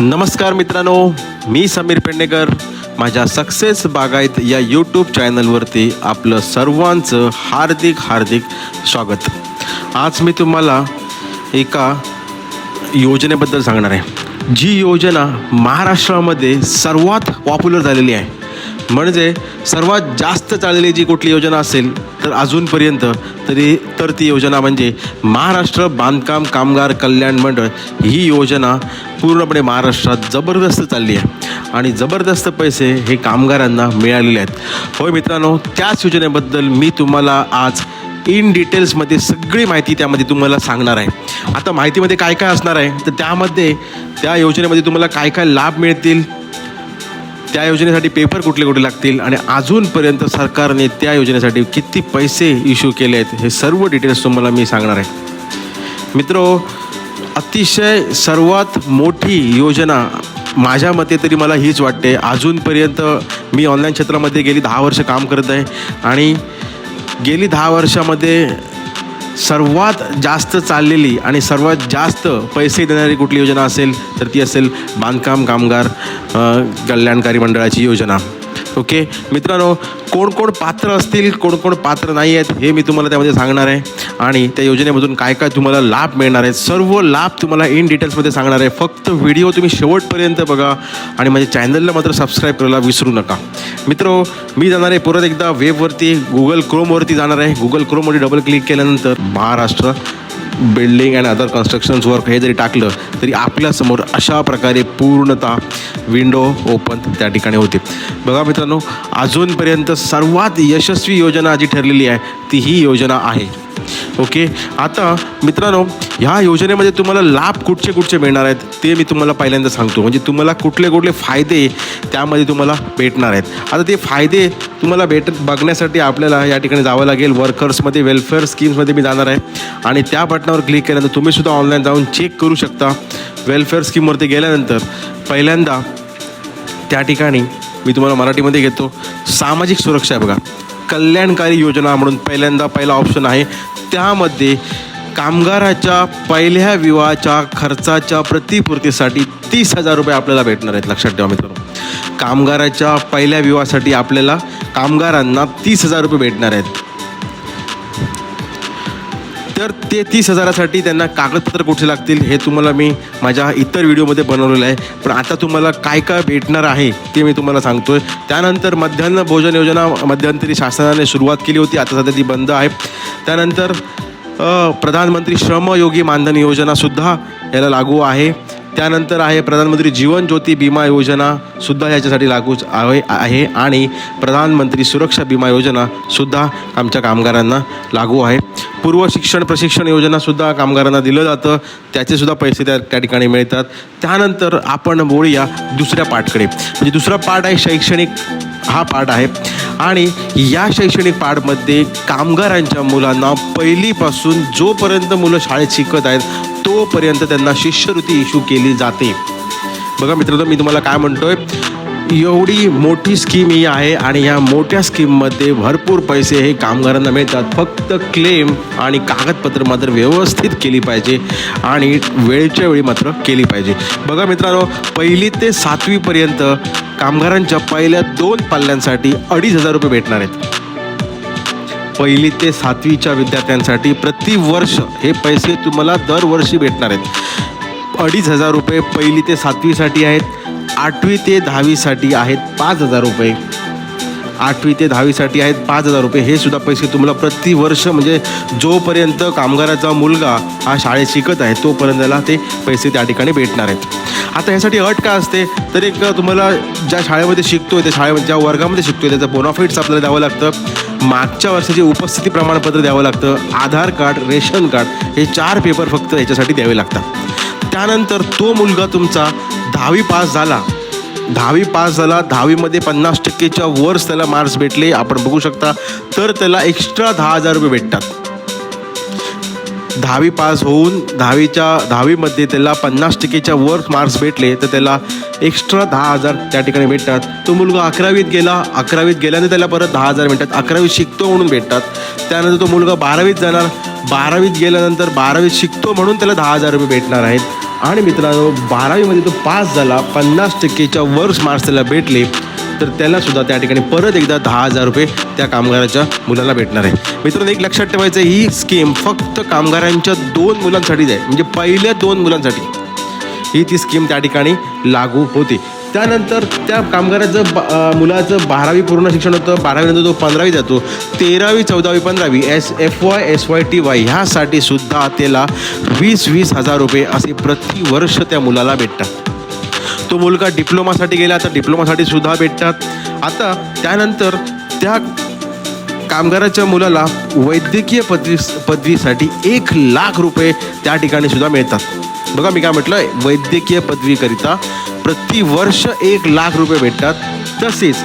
नमस्कार मित्रांनो मी समीर पेडणेकर. माझ्या सक्सेस बागायत या यूट्यूब चॅनलवरती आपलं सर्वांचं हार्दिक हार्दिक स्वागत. आज मी तुम्हाला एका योजनेबद्दल सांगणार आहे. जी योजना महाराष्ट्रामध्ये सर्वात पॉप्युलर झालेली आहे. म्हणजे सर्वात जास्त चाललेली जी कुठली योजना असेल तर अजूनपर्यंत तरी तर ती योजना म्हणजे महाराष्ट्र बांधकाम कामगार कल्याण मंडळ ही योजना पूर्णपणे महाराष्ट्रात जबरदस्त चालली आहे. आणि जबरदस्त पैसे हे कामगारांना मिळालेले आहेत. होय मित्रांनो त्याच योजनेबद्दल मी तुम्हाला आज इन डिटेल्समध्ये सगळी माहिती त्यामध्ये तुम्हाला सांगणार आहे. आता माहितीमध्ये काय काय असणार आहे? तर त्यामध्ये त्या योजनेमध्ये तुम्हाला काय काय लाभ मिळतील? त्या योजनेसाठी पेपर कुठले कुठले लागतील आणि अजूनपर्यंत सरकारने त्या योजनेसाठी किती पैसे इश्यू केले आहेत हे सर्व डिटेल्स तुम्हाला मी सांगणार आहे. मित्रो अतिशय सर्वात मोठी योजना माझ्या मते तरी मला हीच वाटते. अजूनपर्यंत मी ऑनलाईन क्षेत्रामध्ये गेली दहा वर्ष काम करत आहे आणि गेली दहा वर्षामध्ये सर्वात जास्त चाललेली आणि सर्वात जास्त पैसे देणारी कुठली योजना असेल तर ती असेल बांधकाम कामगार कल्याणकारी मंडळाची योजना. ओके? मित्रांनो कोण कोण पात्र असतील कोण कोण पात्र नाही आहेत हे मी तुम्हाला त्यामध्ये सांगणार आहे. आणि त्या योजनेमधून काय काय तुम्हाला लाभ मिळणार आहेत सर्व लाभ तुम्हाला इन डिटेल्समध्ये सांगणार आहे. फक्त व्हिडिओ तुम्ही शेवटपर्यंत बघा आणि माझ्या चॅनलला मात्र सबस्क्राईब करायला विसरू नका. मित्र मी जाणार आहे परत एकदा वेबवरती गुगल क्रोमवरती जाणार आहे. गुगल क्रोमवरती डबल क्लिक केल्यानंतर Maharashtra. Building and other constructions work हे जरी टाकलं तरी आपल्यासमोर अशा प्रकारे पूर्णतः विंडो ओपन त्या ठिकाणी होते. बघा मित्रांनो अजूनपर्यंत सर्वात यशस्वी योजना जी ठरलेली आहे ती ही योजना आहे. ओके? आता मित्रांनो ह्या योजनेमध्ये तुम्हाला लाभ कुठचे कुठचे मिळणार आहेत ते मी तुम्हाला पहिल्यांदा सांगतो. म्हणजे तुम्हाला कुठले कुठले फायदे त्यामध्ये तुम्हाला भेटणार आहेत. आता ते फायदे तुम्हाला भेट बघण्यासाठी आपल्याला या ठिकाणी जावं लागेल. वर्कर्समध्ये वेलफेअर स्कीम्समध्ये मी जाणार आहे. आणि त्या बटनावर क्लिक केल्यानंतर तुम्हीसुद्धा ऑनलाईन जाऊन चेक करू शकता. वेलफेअर स्कीमवरती गेल्यानंतर पहिल्यांदा त्या ठिकाणी मी तुम्हाला मराठीमध्ये घेतो. सामाजिक सुरक्षा आहे बघा. कल्याणकारी योजना म्हणून पहिल्यांदा पहिला ऑप्शन आहे. त्यामध्ये कामगाराच्या पहिल्या विवाहाच्या खर्चाच्या प्रतिपूर्तीसाठी तीस हजार रुपये आपल्याला भेटणार आहेत. लक्षात ठेवा मित्रांनो. कामगाराच्या पहिल्या विवाहासाठी आपल्याला कामगारांना तीस हजार रुपये भेटणार आहेत. तर ते तीस हजारासाठी त्यांना कागदपत्र कुठे लागतील हे तुम्हाला मी माझ्या इतर व्हिडिओमध्ये बनवलेलं आहे. पण आता तुम्हाला काय काय भेटणार आहे ते मी तुम्हाला सांगतो आहे त्यानंतर मध्यान्ह भोजन योजना मध्यंतरी शासनाने सुरुवात केली होती. आता सध्या ती बंद आहे. त्यानंतर प्रधानमंत्री श्रमयोगी मानधन योजनासुद्धा याला लागू आहे. त्यानंतर आहे प्रधानमंत्री जीवन ज्योती विमा योजनासुद्धा याच्यासाठी लागू आहे आहे आणि प्रधानमंत्री सुरक्षा विमा योजनासुद्धा आमच्या कामगारांना लागू आहे. पूर्व शिक्षण प्रशिक्षण योजनासुद्धा कामगारांना दिलं जातं. त्याचेसुद्धा पैसे त्या त्या ठिकाणी मिळतात. त्यानंतर आपण बोलूया दुसऱ्या पार्टकडे म्हणजे दुसरा पार्ट आहे शैक्षणिक हा पार्ट आहे. आणि या शैक्षणिक पार्टमध्ये कामगारांच्या मुलांना पहिलीपासून जोपर्यंत मुलं शाळेत शिकत आहेत तोपर्यंत त्यांना शिष्यवृत्ती इश्यू केली जाते. बघा मित्रांनो मी तुम्हाला काय म्हणतोय? एवढी मोठी स्कीम ही आहे आणि ह्या मोठ्या स्कीममध्ये भरपूर पैसे हे कामगारांना मिळतात. फक्त क्लेम आणि कागदपत्र मात्र व्यवस्थित केली पाहिजे आणि वेळच्या वेळी मात्र केली पाहिजे. बघा मित्रांनो पहिली ते सातवीपर्यंत कामगारांच्या पहिल्या दोन पाल्ल्यांसाठी अडीच हजार रुपये भेटणार आहेत. पहिली ते सातवीच्या विद्यार्थ्यांसाठी प्रतिवर्ष हे पैसे तुम्हाला दरवर्षी भेटणार आहेत. अडीच हजार रुपये पहिली ते सातवीसाठी आहेत. आठवी ते दहावीसाठी आहेत पाच हजार रुपये. आठवी ते दहावीसाठी आहेत पाच हजार रुपये. हे सुद्धा पैसे तुम्हाला प्रतिवर्ष म्हणजे जोपर्यंत कामगाराचा मुलगा हा शाळेत शिकत आहे तोपर्यंत त्याला ते पैसे त्या ठिकाणी भेटणार आहेत. आता ह्यासाठी अट काय असते? तर एक तुम्हाला ज्या शाळेमध्ये शिकतोय त्या शाळेमध्ये ज्या वर्गामध्ये शिकतोय त्याचं बोनाफाईट्स आपल्याला द्यावं लागतं. मागच्या वर्षाचे उपस्थिती प्रमाणपत्र द्यावं लागतं. आधार कार्ड रेशन कार्ड हे चार पेपर फक्त याच्यासाठी द्यावे लागतात. त्यानंतर तो मुलगा तुमचा दहावी पास झाला. दहावी पास झाला दहावीमध्ये पन्नास टक्केच्या वर्स त्याला मार्क्स भेटले. आपण बघू शकता तर त्याला एक्स्ट्रा दहा हजार रुपये भेटतात. दहावी पास होऊन दहावीच्या दहावीमध्ये त्याला पन्नास टक्केच्या वर मार्क्स भेटले तर त्याला एक्स्ट्रा दहा हजार त्या ठिकाणी भेटतात. तो मुलगा अकरावीत गेला अकरावीत गेल्याने त्याला परत दहा हजार भेटतात. अकरावीत शिकतो म्हणून भेटतात. त्यानंतर तो मुलगा बारावीत जाणार बारावीत गेल्यानंतर बारावीत शिकतो म्हणून त्याला दहा हजार रुपये भेटणार आहेत. आणि मित्रांनो बारावीमध्ये तो पास झाला पन्नास टक्केच्या वर्ष मार्क्स त्याला भेटले तर त्याला सुद्धा त्या ठिकाणी परत एकदा दहा हजार रुपये त्या कामगाराच्या मुलाला भेटणार आहे. मित्रांनो एक लक्षात ठेवायचं ही स्कीम फक्त कामगारांच्या दोन मुलांसाठीच आहे. म्हणजे पहिल्या दोन मुलांसाठी ही ती स्कीम त्या ठिकाणी लागू होते. त्यानंतर त्या कामगाराचं ब मुलाचं बारावी पूर्ण शिक्षण होतं बारावीनंतर तो पंधरावी जातो. तेरावी चौदावी पंधरावी S F Y S Y T Y ह्यासाठी सुद्धा त्याला वीस वीस हजार रुपये असे प्रतिवर्ष त्या मुलाला भेटतात. तो मुलगा डिप्लोमासाठी गेला तर डिप्लोमासाठी सुद्धा भेटतात. आता त्यानंतर त्या कामगाराच्या मुलाला वैद्यकीय पदवी पदवीसाठी एक लाख रुपये त्या ठिकाणी सुद्धा मिळतात. बघा मी काय म्हटलं वैद्यकीय पदवीकरिता प्रतिवर्ष एक लाख रुपये भेटतात. तसेच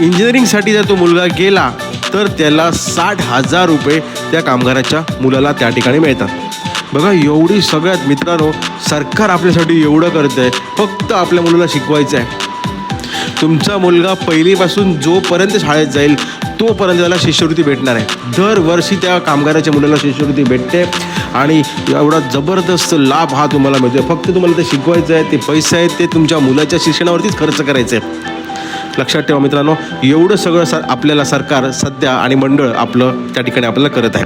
इंजिनिअरिंगसाठी जर तो मुलगा गेला तर त्याला साठ हजार रुपये त्या कामगाराच्या मुलाला त्या ठिकाणी मिळतात. बघा एवढी सगळ्यात मित्रांनो सरकार आपल्यासाठी एवढं करतं आहे फक्त आपल्या मुलाला शिकवायचं आहे तुमचा मुलगा पहिलीपासून जोपर्यंत शाळेत जाईल तोपर्यंत त्याला शिष्यवृत्ती भेटणार आहे. दरवर्षी त्या कामगाराच्या मुलाला शिष्यवृत्ती भेटते आणि एवढा जबरदस्त लाभ हा तुम्हाला मिळतो फक्त तुम्हाला ते शिकवायचं आहे ते पैसे आहेत ते तुमच्या मुलाच्या शिक्षणावरतीच खर्च करायचे आहे. लक्षात ठेवा मित्रांनो एवढं सगळं सर आपल्याला सरकार सध्या आणि मंडळ आपलं त्या ठिकाणी आपल्याला करत आहे.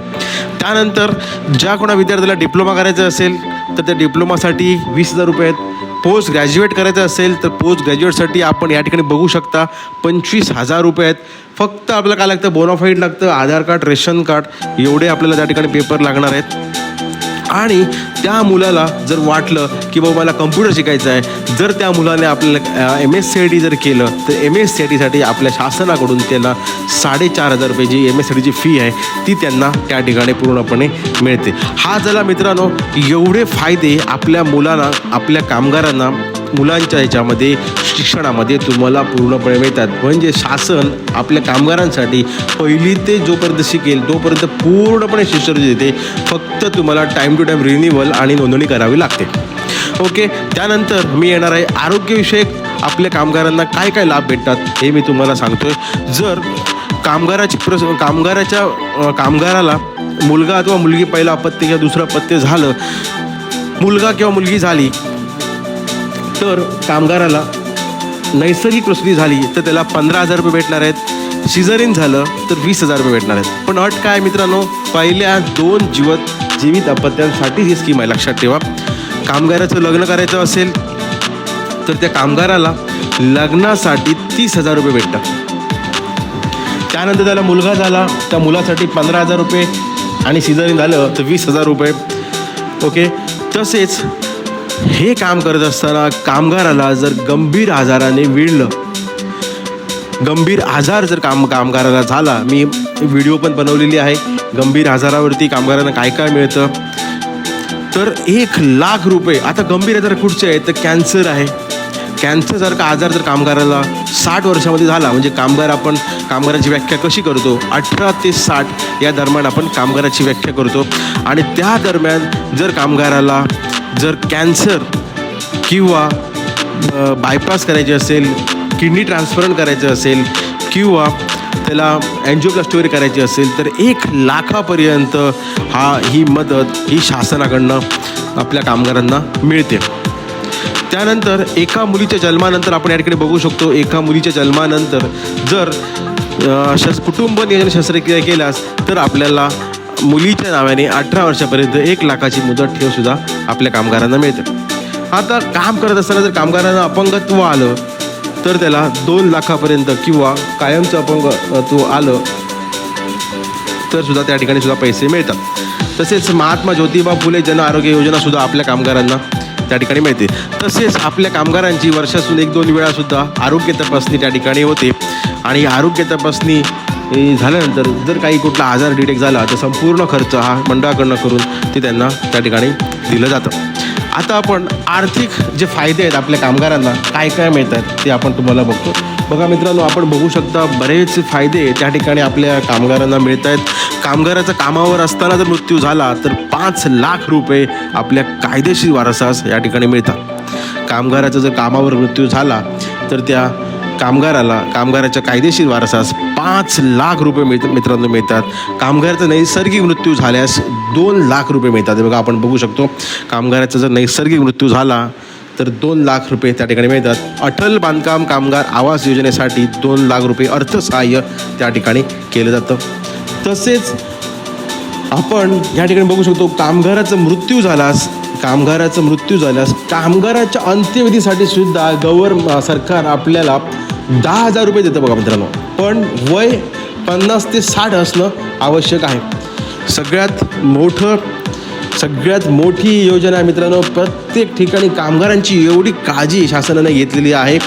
त्यानंतर ज्या कोणा विद्यार्थ्याला डिप्लोमा करायचा असेल तर त्या डिप्लोमासाठी वीस हजार रुपये आहेत. पोस्ट ग्रॅज्युएट करायचं असेल तर पोस्ट ग्रॅज्युएटसाठी आपण या ठिकाणी बघू शकता पंचवीस हजार रुपये आहेत. फक्त आपल्याला काय लागतं? बोनाफाईड लागतं आधार कार्ड रेशन कार्ड एवढे आपल्याला त्या ठिकाणी पेपर लागणार आहेत. आणि त्या मुलाला जर वाटलं की बाबा मला कम्प्युटर शिकायचं आहे जर त्या मुलाने आपल्याला M S C I T जर केलं तर एम एस सी आय टीसाठी आपल्या शासनाकडून त्यांना साडेचार हजार रुपये जी एम एस सी टीची फी आहे ती त्यांना त्या ठिकाणी पूर्णपणे मिळते. हा झाला मित्रांनो एवढे फायदे आपल्या मुलांना आपल्या कामगारांना मुलांच्या ह्याच्यामध्ये शिक्षणामध्ये तुम्हाला पूर्णपणे मिळतात. म्हणजे शासन आपल्या कामगारांसाठी पहिली ते जोपर्यंत शिकेल तोपर्यंत पूर्णपणे शिष्यवृत्ती देते. फक्त तुम्हाला टाईम टू टाईम रिन्युअल आणि नोंदणी करावी लागते. ओके त्यानंतर मी येणार आहे आरोग्यविषयक आपल्या कामगारांना काय काय लाभ भेटतात हे मी तुम्हाला सांगतोय. जर कामगाराची प्रस कामगाराच्या कामगाराला मुलगा अथवा मुलगी पहिला अपत्य किंवा दुसरं अपत्य झालं मुलगा किंवा मुलगी झाली तर कामगाराला नैसर्गिक प्रसूती झाली तर त्याला पंधरा हजार रुपये भेटणार आहेत. सिझरिन झालं तर वीस हजार रुपये भेटणार आहेत. पण अट काय मित्रांनो पहिल्या दोन जीवत जीवित अपत्यांसाठी ही स्कीम आहे. लक्षात ठेवा. कामगाराचं लग्न करायचं असेल तर त्या कामगाराला लग्नासाठी तीस हजार रुपये भेटतात. त्यानंतर त्याला मुलगा झाला त्या मुलासाठी पंधरा हजार रुपये. आणि सिझरिन झालं तर वीस हजार रुपये. ओके? तसेच हे काम करत असताना कामगाराला जर गंभीर आजाराने विळलं गंभीर आजार जर काम कामगाराला झाला मी व्हिडिओ पण बनवलेली आहे गंभीर आजारावरती कामगारांना काय काय मिळतं? तर एक लाख रुपये आता गंभीर आजार कुठचे आहेत? तर कॅन्सर आहे. कॅन्सरसारखा आजार जर कामगाराला साठ वर्षामध्ये झाला म्हणजे कामगार आपण कामगाराची व्याख्या कशी करतो? अठरा ते साठ या दरम्यान आपण कामगाराची व्याख्या करतो. आणि त्या दरम्यान जर कामगाराला जर कॅन्सर किंवा बायपास करायचे असेल किडनी ट्रान्सफरंट करायचं असेल किंवा त्याला अँजिओप्लास्टी वगैरे करायची असेल तर एक लाखापर्यंत हा ही मदत ही शासनाकडनं आपल्या कामगारांना मिळते. त्यानंतर एका मुलीच्या जन्मानंतर आपण याठिकडे बघू शकतो एका मुलीच्या जन्मानंतर जर शस कुटुंब नियोजन शस्त्रक्रिया केल्यास तर आपल्याला मुलीच्या नावाने अठरा वर्षापर्यंत एक लाखाची मुदत ठेवसुद्धा आपल्या कामगारांना मिळते. आता काम करत असताना जर कामगारांना अपंगत्व आलं तर त्याला दोन लाखापर्यंत किंवा कायमचं अपंगत्व आलं तर सुद्धा त्या ठिकाणी सुद्धा पैसे मिळतात. तसेच महात्मा ज्योतिबा फुले जन आरोग्य योजना सुद्धा आपल्या कामगारांना त्या ठिकाणी मिळते. तसेच आपल्या कामगारांची वर्षातून एक दोन वेळा सुद्धा आरोग्य तपासणी त्या ठिकाणी होते. आणि आरोग्य तपासणी हे झाल्यानंतर जर काही कुठला आजार डिटेक्ट झाला तर संपूर्ण खर्च हा मंडळाकडनं करून ते त्यांना त्या ठिकाणी दिलं जातं. आता आपण आर्थिक जे फायदे आहेत आपल्या कामगारांना काय काय मिळतात ते आपण तुम्हाला बघतो. बघा मित्रांनो आपण बघू शकता बरेच फायदे त्या ठिकाणी आपल्या कामगारांना मिळत आहेत. कामगाराचा कामावर असताना जर मृत्यू झाला तर पाच लाख रुपये आपल्या कायदेशीर वारसास या ठिकाणी मिळतात. कामगाराचा जर कामावर मृत्यू झाला तर त्या कामगाराला कामगाराच्या कायदेशीर वारसास पाच लाख रुपये मिळत मित्रांनो मिळतात. कामगाराचा नैसर्गिक मृत्यू झाल्यास दोन लाख रुपये मिळतात. बघा आपण बघू शकतो. कामगाराचा जर नैसर्गिक मृत्यू झाला तर दोन लाख रुपये त्या ठिकाणी मिळतात. अटल बांधकाम कामगार आवास योजनेसाठी दोन लाख रुपये अर्थसहाय्य त्या ठिकाणी केलं जातं. तसेच आपण या ठिकाणी बघू शकतो कामगाराचा मृत्यू झालास कामगाराचा मृत्यू झाल्यास कामगाराच्या अंत्यविधीसाठी सुद्धा गवर सरकार आपल्याला दहा हजार रुपये देतं बघा मित्रांनो. पण वय पन्नास ते साठ असणं आवश्यक आहे. सगळ्यात मोठं सगळ्यात मोठी योजना आहे मित्रांनो प्रत्येक ठिकाणी कामगारांची एवढी काळजी शासनाने घेतलेली आहे.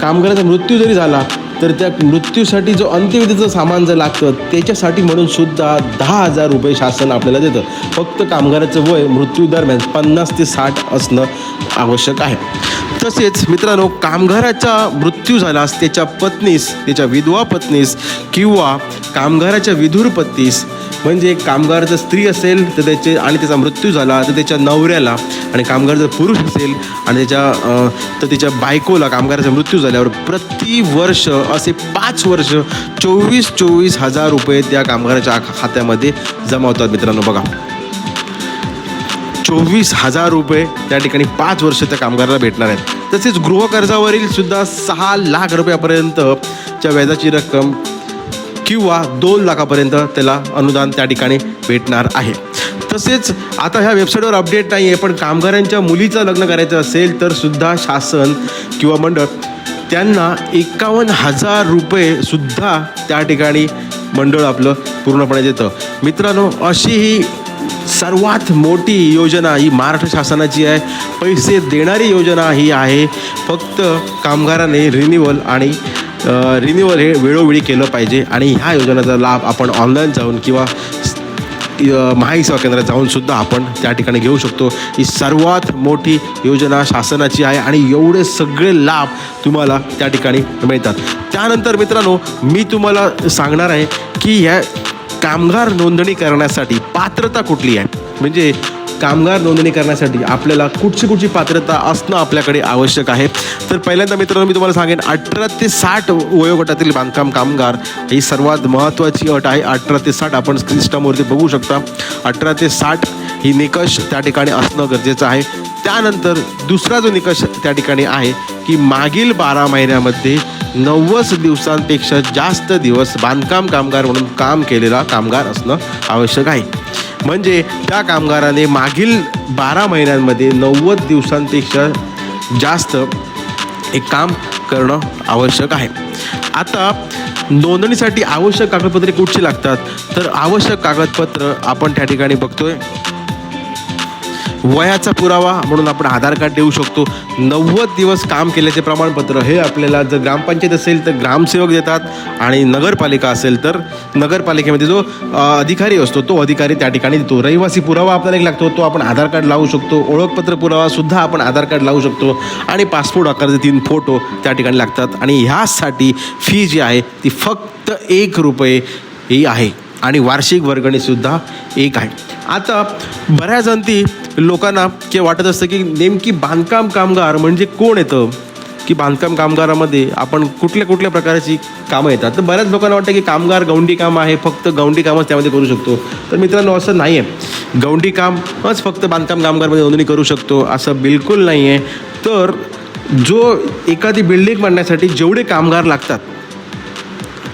कामगाराचा मृत्यू जरी झाला तर त्या मृत्यूसाठी जो अंत्यविधीचं सामान जर लागतं त्याच्यासाठी म्हणून सुद्धा दहा हजार रुपये शासन आपल्याला देतं. फक्त कामगाराचं वय मृत्यू दरम्यान पन्नास ते साठ असणं आवश्यक आहे. तसेच मित्रांनो कामगाराचा मृत्यू झाल्यास त्याच्या पत्नीस त्याच्या विधवा पत्नीस किंवा कामगाराच्या विधुर पत्नीस. म्हणजे कामगार जर स्त्री असेल तर त्याचे आणि त्याचा मृत्यू झाला तर त्याच्या नवऱ्याला आणि कामगार जर पुरुष असेल आणि त्याच्या तर त्याच्या बायकोला कामगाराचा मृत्यू झाल्यावर प्रति वर्ष असे पाच वर्ष चोवीस चोवीस हजार रुपये त्या कामगाराच्या खात्यामध्ये जमा होतात मित्रांनो बघा. चोवीस हजार रुपये त्या ठिकाणी पाच वर्ष त्या कामगाराला भेटणार आहेत. तसेच गृहकर्जावरील सुद्धा सहा लाख रुपयापर्यंतच्या व्याजाची रक्कम किंवा दोन लाखापर्यंत त्याला अनुदान त्या ठिकाणी भेटणार आहे. तसेच आता ह्या वेबसाईटवर अपडेट नाही आहे पण कामगारांच्या मुलीचं लग्न करायचं असेल तर सुद्धा शासन किंवा मंडळ त्यांना एकावन्न हजार रुपये सुद्धा त्या ठिकाणी मंडळ आपलं पूर्णपणे देतं. मित्रांनो अशी ही सर्वात मोठी योजना ही महाराष्ट्र शासनाची आहे. पैसे देणारी योजना ही आहे. फक्त कामगाराने रिन्युअल आणि रिन्युअल हे वेळोवेळी केलं पाहिजे आणि ह्या योजनेचा लाभ आपण ऑनलाईन जाऊन किंवा अ, सेवा केंद्रात जाऊनसुद्धा आपण त्या ठिकाणी घेऊ शकतो. ही सर्वात मोठी योजना शासनाची आहे आणि एवढे सगळे लाभ तुम्हाला त्या ठिकाणी मिळतात. त्यानंतर मित्रांनो मी तुम्हाला सांगणार आहे की ह्या कामगार नोंदणी करण्यासाठी पात्रता कुठली आहे? म्हणजे कामगार नोंदणी करण्यासाठी आपल्याला कुठची कुठची पात्रता असणं आपल्याकडे आवश्यक आहे? तर पहिल्यांदा मित्रांनो मी तुम्हाला सांगेन अठरा ते साठ वयोगटातील बांधकाम कामगार ही सर्वात महत्त्वाची अट आहे. अठरा ते साठ आपण स्क्रीनस्टामवरती बघू शकता. अठरा ते साठ ही निकष त्या ठिकाणी असणं गरजेचं आहे. त्यानंतर दुसरा जो निकष त्या ठिकाणी आहे की मागील बारा महिन्यामध्ये नव्वद दिवसांपेक्षा जास्त दिवस बांधकाम कामगार म्हणून काम केलेला कामगार असणं आवश्यक आहे. म्हणजे त्या कामगाराने मागील बारा महिन्यांमध्ये नव्वद दिवसांपेक्षा जास्त एक काम करणं आवश्यक आहे. आता नोंदणीसाठी आवश्यक कागदपत्रे कुठची लागतात? तर आवश्यक कागदपत्र आपण त्या ठिकाणी बघतोय. वयाचा पुरावा म्हणून आपण आधार कार्ड देऊ शकतो. नव्वद दिवस काम केल्याचे प्रमाणपत्र हे आपल्याला जर ग्रामपंचायत असेल तर ग्रामसेवक देतात आणि नगरपालिका असेल तर नगरपालिकेमध्ये जो अधिकारी असतो तो अधिकारी त्या ठिकाणी देतो. रहिवासी पुरावा आपल्याला एक लागतो तो आपण आधार कार्ड लावू शकतो. ओळखपत्र पुरावासुद्धा आपण आधार कार्ड लावू शकतो. आणि पासपोर्ट आकाराचे तीन फोटो त्या ठिकाणी लागतात. आणि ह्यासाठी फी जी आहे ती फक्त एक रुपये ही आहे. आणि वार्षिक वर्गणीसुद्धा एक आहे. आता बऱ्याच अंती लोकांना की वाटत असतं की नेमकी बांधकाम कामगार म्हणजे कोण येतं? की बांधकाम कामगारामध्ये आपण कुठल्या कुठल्या प्रकारची कामं येतात? तर बऱ्याच लोकांना वाटतं की कामगार गौंडी काम आहे फक्त गौंडी कामच त्यामध्ये करू शकतो. तर मित्रांनो असं नाही आहे गौंडी कामच फक्त बांधकाम कामगारमध्ये नोंदणी करू शकतो असं बिलकुल नाही आहे तर जो एखादी बिल्डिंग बांधण्यासाठी जेवढे कामगार लागतात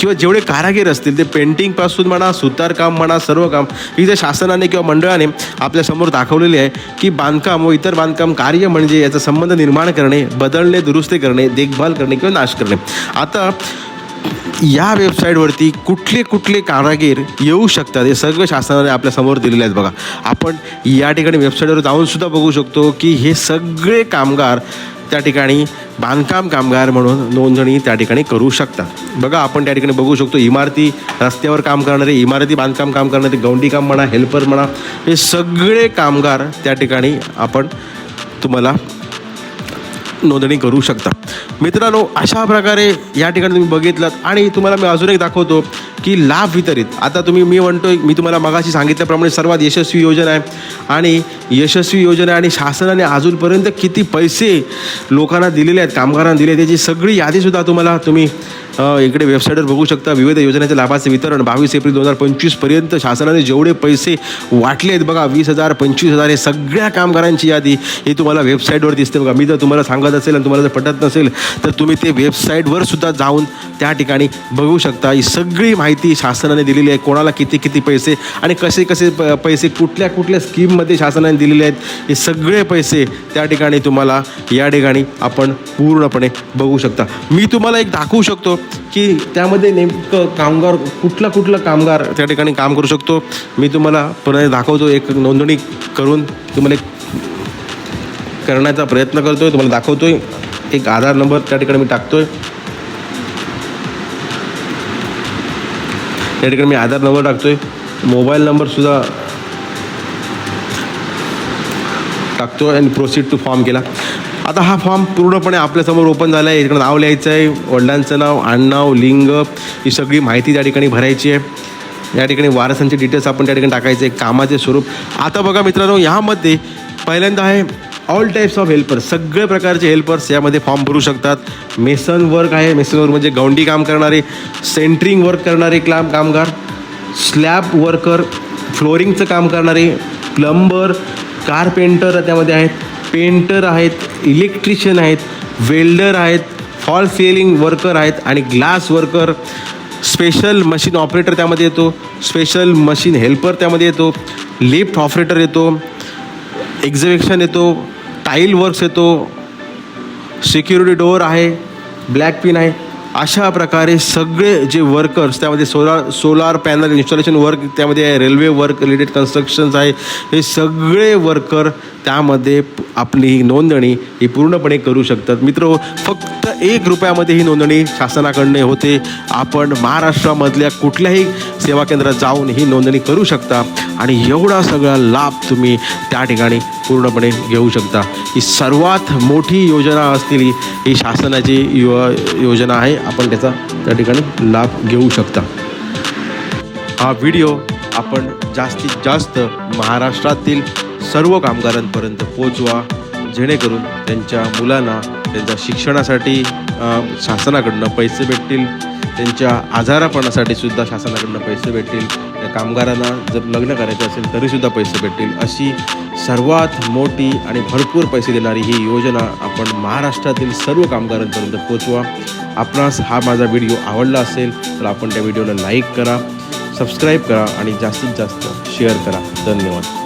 किंवा जेवढे कारागीर असतील ते पेंटिंगपासून म्हणा सुतारकाम म्हणा सर्व काम इथे शासनाने किंवा मंडळाने आपल्यासमोर दाखवलेले आहे की बांधकाम व इतर बांधकाम कार्य म्हणजे याचा संबंध निर्माण करणे बदलणे दुरुस्ती करणे देखभाल करणे किंवा नाश करणे. आता या वेबसाईटवरती कुठले कुठले कारागीर येऊ शकतात हे सगळं शासनाने आपल्यासमोर दिलेले आहेत बघा. आपण या ठिकाणी वेबसाईटवर जाऊन सुद्धा बघू शकतो की हे सगळे कामगार त्या ठिकाणी बांधकाम कामगार म्हणून नोंदणी त्या ठिकाणी करू शकतात. बघा आपण त्या ठिकाणी बघू शकतो इमारती रस्त्यावर काम करणारे इमारती बांधकाम काम करणारे गौंडी काम म्हणा हेल्पर म्हणा हे सगळे कामगार त्या ठिकाणी आपण तुम्हाला नोंदणी करू शकता. मित्रांनो अशा प्रकारे या ठिकाणी तुम्ही बघितलात आणि तुम्हाला मी अजून एक दाखवतो की लाभ वितरित. आता तुम्ही मी म्हणतोय मी तुम्हाला मगाशी सांगितल्याप्रमाणे सर्वात यशस्वी योजना आहे. आणि यशस्वी योजना आणि शासनाने अजूनपर्यंत किती पैसे लोकांना दिलेले आहेत कामगारांना दिले त्याची सगळी यादीसुद्धा तुम्हाला तुम्ही इकडे वेबसाईटवर बघू शकता. विविध योजनेच्या लाभाचे वितरण बावीस एप्रिल दोन हजार पंचवीसपर्यंत शासनाने जेवढे पैसे वाटले आहेत बघा वीस हजार पंचवीस हजार हे सगळ्या कामगारांची यादी ही तुम्हाला वेबसाईटवर दिसते बघा. मी जर तुम्हाला सांगत असेल आणि तुम्हाला जर पटत नसेल तर तुम्ही ते वेबसाईटवर सुद्धा जाऊन त्या ठिकाणी बघू शकता. ही सगळी माहिती शासनाने दिलेली आहे. कोणाला किती किती पैसे आणि कसे कसे प- पैसे कुठल्या कुठल्या स्कीममध्ये शासनाने दिलेले आहेत हे सगळे पैसे त्या ठिकाणी तुम्हाला या ठिकाणी आपण पूर्णपणे बघू शकता. मी तुम्हाला एक दाखवू शकतो की त्यामध्ये नेमकं कामगार कुठला कुठला कामगार त्या ठिकाणी काम करू शकतो. मी तुम्हाला पुन्हा दाखवतो. एक नोंदणी करून तुम्हाला एक करण्याचा प्रयत्न करतोय तुम्हाला दाखवतोय. एक आधार नंबर त्या ठिकाणी मी टाकतोय. त्या ठिकाणी मी आधार नंबर टाकतोय. मोबाईल नंबरसुद्धा टाकतो आणि प्रोसीड टू फॉर्म केला. आता हा फॉर्म पूर्णपणे आपल्यासमोर ओपन झाला आहे इकडे नाव लिहायचं आहे. वडिलांचं नाव आडनाव लिंग ही सगळी माहिती त्या ठिकाणी भरायची आहे. या ठिकाणी वारसांचे डिटेल्स आपण त्या ठिकाणी टाकायचे कामाचे स्वरूप. आता बघा मित्रांनो ह्यामध्ये पहिल्यांदा आहे ऑल टाईप्स ऑफ हेल्पर सगळे प्रकारचे हेल्पर्स यामध्ये फॉर्म भरू शकतात. मेसन वर्क आहे. मेसन वर्क म्हणजे गौंडी काम करणारे सेंटरिंग वर्क करणारे क्लाम कामगार स्लॅब वर्कर फ्लोरिंगचं काम करणारे प्लंबर कारपेंटर त्यामध्ये आहेत. पेंटर आहेत इलेक्ट्रिशियन आहेत वेल्डर आहेत फॉल सेलिंग वर्कर आहेत आणि glass worker special machine operator त्यामध्ये येतो. स्पेशल मशीन हेल्पर त्यामध्ये येतो. लिफ्ट ऑपरेटर येतो. एक्झिबिशन येतो टाईल वर्क्स येतो सिक्युरिटी डोअर आहे ब्लॅक पिन आहे. अशा प्रकारे सगळे जे वर्कर्स त्यामध्ये solar solar panel installation work त्यामध्ये आहे रेल्वे वर्क रिलेटेड कन्स्ट्रक्शन्स आहे. हे सगळे वर्कर त्यामध्ये आपली नोंदणी ही पूर्णपणे करू शकतात. मित्र फक्त एक रुपयामध्ये ही नोंदणी शासनाकडने होते. आपण महाराष्ट्रामधल्या कुठल्याही सेवा केंद्रात जाऊन ही नोंदणी करू शकता. आणि एवढा सगळा लाभ तुम्ही त्या ठिकाणी पूर्णपणे घेऊ शकता. ही सर्वात मोठी योजना असलेली ही शासनाची युवा योजना आहे. आपण त्याचा त्या ठिकाणी लाभ घेऊ शकता. हा व्हिडिओ आपण जास्तीत जास्त महाराष्ट्रातील सर्व कामगारांपर्यंत पोचवा जेणेकरून त्यांच्या मुलांना त्यांच्या शिक्षणासाठी शासनाकडनं पैसे भेटतील. त्यांच्या आजारापणासाठी सुद्धा शासनाकडनं पैसे भेटतील. त्या कामगारांना जर लग्न करायचं असेल तरीसुद्धा पैसे भेटतील. अशी सर्वात मोठी आणि भरपूर पैसे देणारी ही योजना आपण महाराष्ट्रातील सर्व कामगारांपर्यंत पोचवा. आपणास हा माझा व्हिडिओ आवडला असेल तर आपण त्या व्हिडिओला लाईक करा सबस्क्राईब करा आणि जास्तीत जास्त शेअर करा. धन्यवाद.